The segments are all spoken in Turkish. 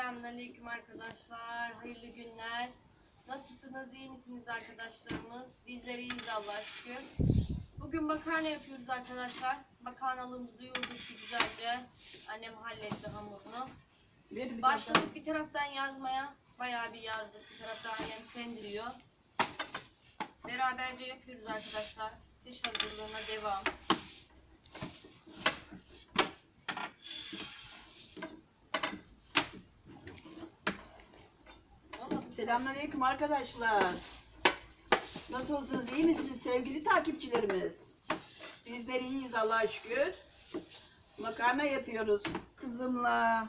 Selamünaleyküm arkadaşlar. Hayırlı günler. Nasılsınız? iyi misiniz arkadaşlarımız? Bizler iyiyiz Allah'a şükür. Bugün makarna yapıyoruz arkadaşlar. Makarnalığımızı yoğurduk bir güzelce. Annem halletti hamurunu. Başladık bir taraftan yazmaya. Bayağı bir yazdık. Bir taraftan annem sendiriyor. Beraberce yapıyoruz arkadaşlar. Diş hazırlığına devam. Selamünaleyküm arkadaşlar. Nasılsınız? iyi misiniz sevgili takipçilerimiz? Bizler iyiyiz Allah'a şükür. Makarna yapıyoruz kızımla.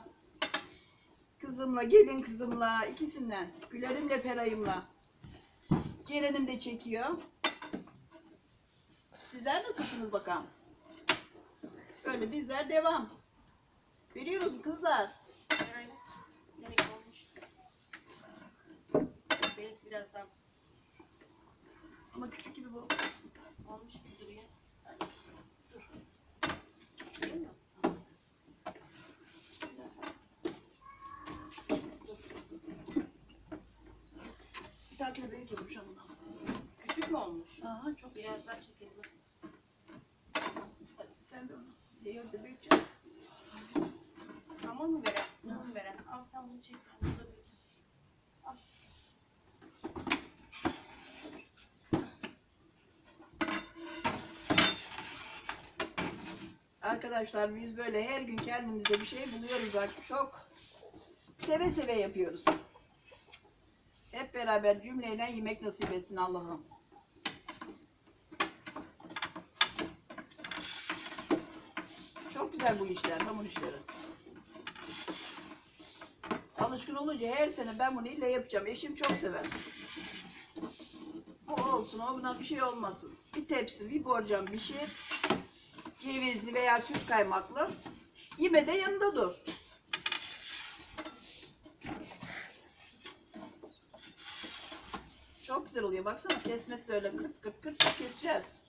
Kızımla, gelin kızımla, ikisinden. Gülerimle, Feray'ımla. Ceren'im de çekiyor. Sizler nasılsınız bakalım? Böyle bizler devam. Veriyoruz mu kızlar? Eray, Seninki olmuş. Benimki biraz daha Ama küçük gibi bu. olmuş gibi duruyor. Dur. Değil mi? Bir dahakine büyük yapmış ama. Küçük mü olmuş? Aha çok. Biraz daha çekelim. Sen de onu. Diyor da büyükçe. Hamur mu veren? Hamur mu veren? Al sen bunu çek. Bunu da Arkadaşlar biz böyle her gün kendimize bir şey buluyoruz artık. Çok seve seve yapıyoruz. Hep beraber cümleyle yemek nasip etsin Allah'ım. Çok güzel bu işler, hamur işleri. Alışkın olunca her sene ben bunu ille yapacağım. Eşim çok sever. O olsun, o buna bir şey olmasın. Bir tepsi, bir borcam bir şey. Cevizli veya süt kaymaklı. Yeme de yanında dur. Çok güzel oluyor. Baksana kesmesi de öyle kırt kırt kırt keseceğiz.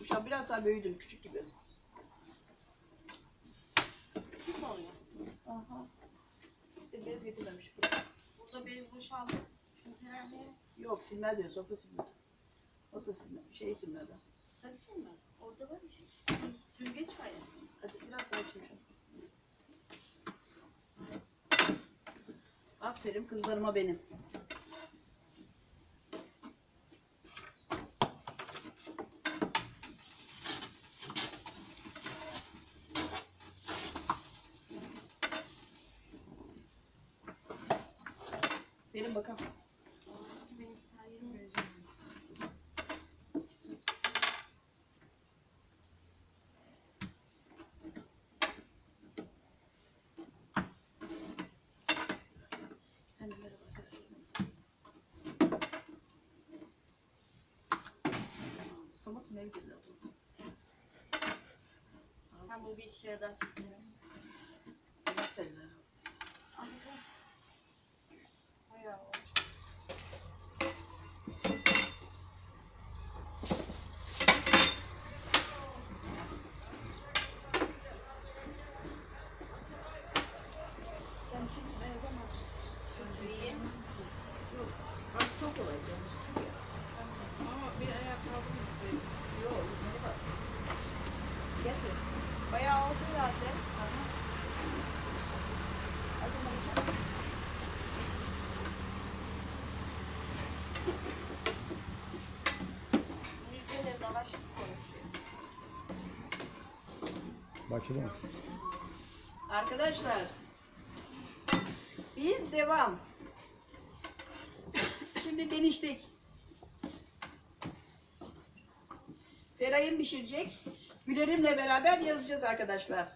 Uşağım biraz daha büyüdüm küçük gibi. Küçük oluyor? Aha. De bez getirmemiş. Burada bez boşaldı. Yok silme diyor sofra silme. Masa silme. Şey silme de. sarısın mı? Orada var bir şey. Süzgeç var ya. Hadi biraz daha içmişim. Aferin kızlarıma benim. Verin bakalım. Benim bir tane yerim vereceğim. Sen de merhaba arkadaşlar. Ne gidiyor? Sen bu bir iki kere daha derler. Al bakalım. Bayağı olmuş. Sen kimsin? Ne zaman? İyi. Yok. Artık çok kolay. canım. Ama bir ayakkabı istedim. Yok. Ne var? Getir. Bayağı oldu herhalde. Hadi bakacağız. Yüzüne lavaş konuşuyor. Başladı mı? Arkadaşlar. Biz devam. Şimdi deniştik. Feray'ın pişirecek. Gülerim'le beraber yazacağız arkadaşlar.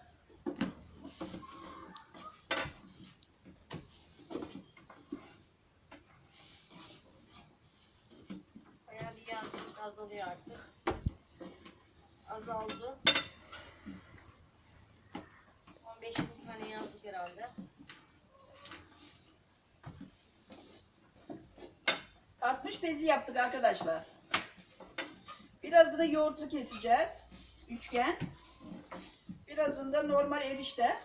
Bayağı bir yazlık azalıyor artık. Azaldı. 15 bin tane yazdık herhalde. 60 bezi yaptık arkadaşlar. Birazını yoğurtlu keseceğiz. üçgen. Birazında normal erişte.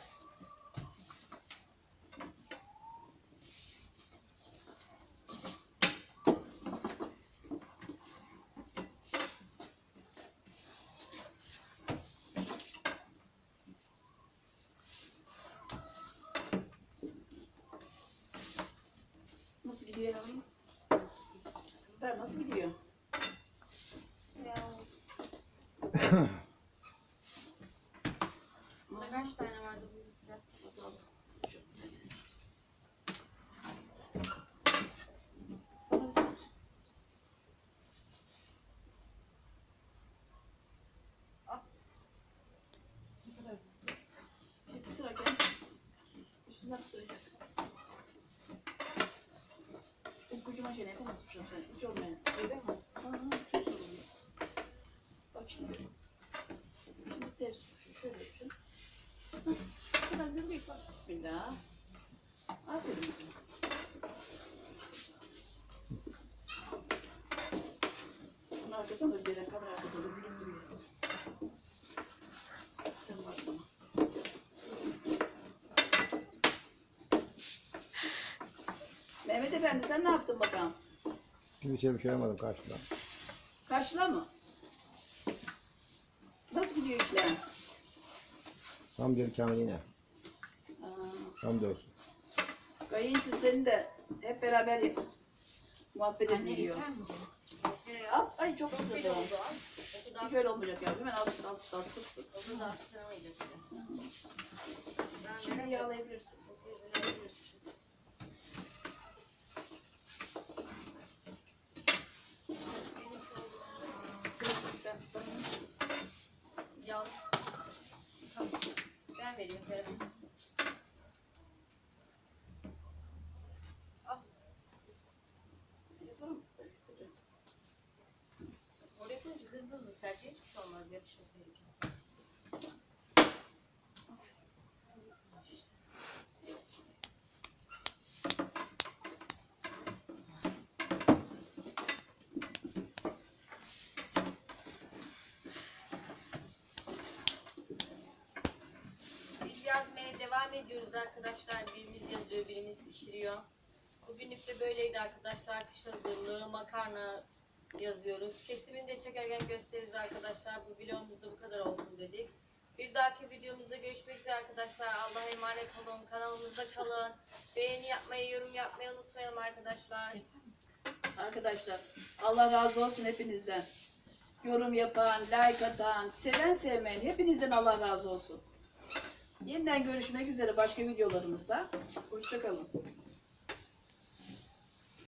Nasıl gidiyor yavrum? Kızlar nasıl gidiyor? Burada kaç tane vardı bu biraz azaldı. Bir sıra gel. Üstünden bir kocaman şey ne yapamaz hocam sen? Hiç olmayan. Öyle mi? Hı. Çok oluyor. Bak şimdi. Şimdi ters tutuşu şöyle yapacağım. Bu kadar güzel değil bak. Bismillah. Aferin bize. Bunun arkasında da bir yere kamera arkasında da gülüm duruyor. Sen bak bana. Mehmet Efendi sen ne yaptın bakalım? Kimseye bir şey yapmadım karşıdan. Karşıla mı? Nasıl gidiyor işler? Tam diyorum Kamil yine. Aa, Tam diyorsun. kayınçı seni de hep beraber yap- muhabbet ediliyor. Ee, Al, ay çok Çok güzel güzel oldu. oldu. al. O da Hiç öyle olmayacak ya. Hemen al, al, al, sık sık. o da. Ben Şimdi merak yağlayabilirsin. Veremem. Al. mu? Sıcak. Oraya koyunca hızlı hızlı serçe hiçbir şey olmaz. Yapışma tehlikesi. Biz yazmaya devam ediyoruz arkadaşlar. Birimiz yazıyor, birimiz pişiriyor. Bugünlük de böyleydi arkadaşlar. Kış hazırlığı, makarna yazıyoruz. Kesimini de çekerken gösteririz arkadaşlar. Bu videomuzda bu kadar olsun dedik. Bir dahaki videomuzda görüşmek üzere arkadaşlar. Allah'a emanet olun. Kanalımızda kalın. Beğeni yapmayı, yorum yapmayı unutmayalım arkadaşlar. Arkadaşlar Allah razı olsun hepinizden. Yorum yapan, like atan, seven sevmeyen hepinizden Allah razı olsun. Yeniden görüşmek üzere başka videolarımızda. Hoşçakalın.